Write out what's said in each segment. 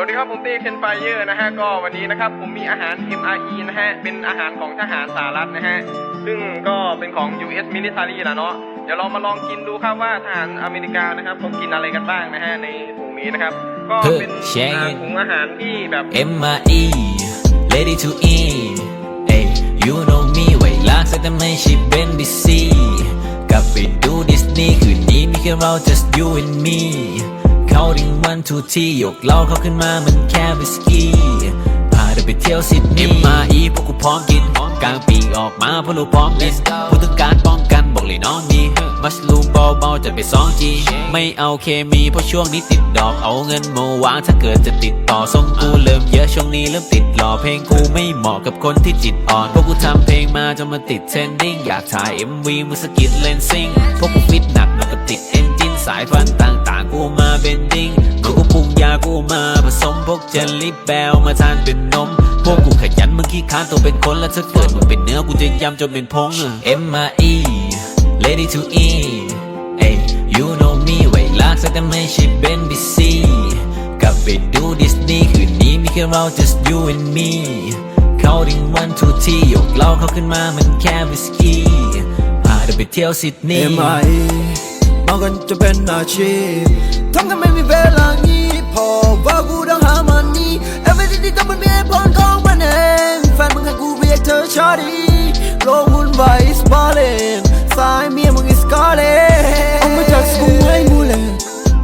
สวัสดีครับผมต้เคนไฟเยอร์นะฮะก็วันนี้นะครับผมมีอาหาร MRE นะฮะเป็นอาหารของทหารสหรัฐนะฮะซึ่งก็เป็นของ US Military นะเนาะเดี๋ยวเรามาลองกินดูครับว่าทหารอเมริกานะครับเขากินอะไรกันบ้างนะฮะในถุงนี้นะครับ ก็เป็นถุงอาหารที่แบบ M.I.E. Ready to eat Hey you know me ไว้ลากสักแต่ไม่ใช่เป็นบีซีกลับไปดูดิสนีย์คืนนี้มีแค่เรา just you and me เข้าดิ่งวันทูที่ยกเหล้าเขาขึ้นมามันแค่วิสกี้พาเธอไปเที่ยวซิดนีย์ M.I.E. พวกกูพร้อมกินกลางปีออกมาเพราะเราพร้อมลิสพูดถึงการป้องกันบอกเลยน้องมีมัสลูมเบาๆจะไปสองจีไม่เอาเคมีเพราะช่วงนี้ติดดอกเอาเงินมาวางถ้าเกิดจะติดต่อส่งกูเริ่มเยอะช่วงนี้เริ่มติดหล่อเพลงกูไม่เหมาะกับคนที่จิตอ่อนพวกกูทำเพลงมาจนมาติดเทรนดิ้งอยากถ่าย MV มือสะกิดเลนซิงพวกกูฟิตหนักแล้วก็ติดเอนจินสายฟันต่าง กูมาเบนดิ้งกูกูปรุงยากูมาผสมพวกเจลลี่แบลมาทานเป็นนม พวกกูขยันมึงขี้ค้านตัวเป็นคนแล้วถ้าเกิดมึงเป็นเนื้อกูจะยำจนเป็นพง M.I.E. Ready to eat Hey you know me ไว้ลากสักแต่ไม่ใช่เป็นบีซีกลับไปดูดิสนีย์คืนนี้มีแค่เรา just you and me เข้าดิ่งวันทูที่ยกเหล้าเข้าขึ้นมามันแค่วิสกี้พาเธอไปเที่ยวซิดนีย์ MI มองกันจะเป็นอาชีพทำกันไม่มีเวลานี้ พอว่ากูต้องหามันนี่ Everything ที่ทำมันมีเหตุผลของมันเองแฟนมึงให้กูเรียกเธอชาดีโลกวุ่นวาย is balling สายเมียมึง is calling เอามาจากสกูให้มูเลน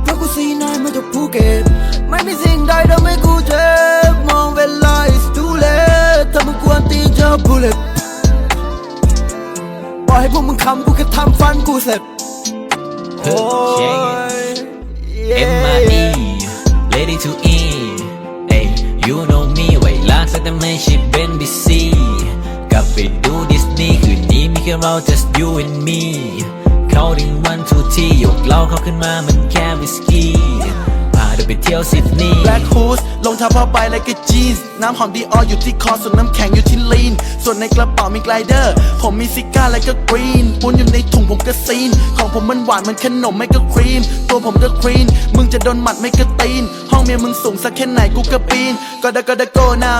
เพราะกูซีนายมาจากภูเก็ตไม่มีสิ่งใดทำให้กูเจ็บมองเวลา is too late ถ้ามึงควรตีเจอ bullet ปล่อยให้พวกมึงคำกูแค่ทำฟันกูเสร็จ เฮ้ย M.I.E. Ready to eat Hey you know me ไว้ลากสักแต่ไม่ใช่เป็นบีซีกลับไปดูดิสนีย์คืนนี้มีแค่เรา just you and me เข้าดิ่งวันทูที่ยกเหล้าเข้าขึ้นมามันแค่วิสกี้ พาเธอไปเที่ยวซิดนีย์ Black Hood ลงเท้าผ้าใบและก็จีนน้ำหอมดีอออยู่ที่คอส่วนน้ำแข็งอยู่ที่ลีน ส่วนในกระเป๋ามีไกลเดอร์ ผมมีซิก้าและก็กรีนปุนอยู่ในถุงผมก็ซีน ของผมมันหวานมันขนมไม่ก็ครีม ตัวผมก็ครีน มึงจะโดนหมัดไม่ก็ตีน ห้องเมียมึงสูงสักแค่ไหนกูก็ปีน ก็ได้ก็ได้โกนา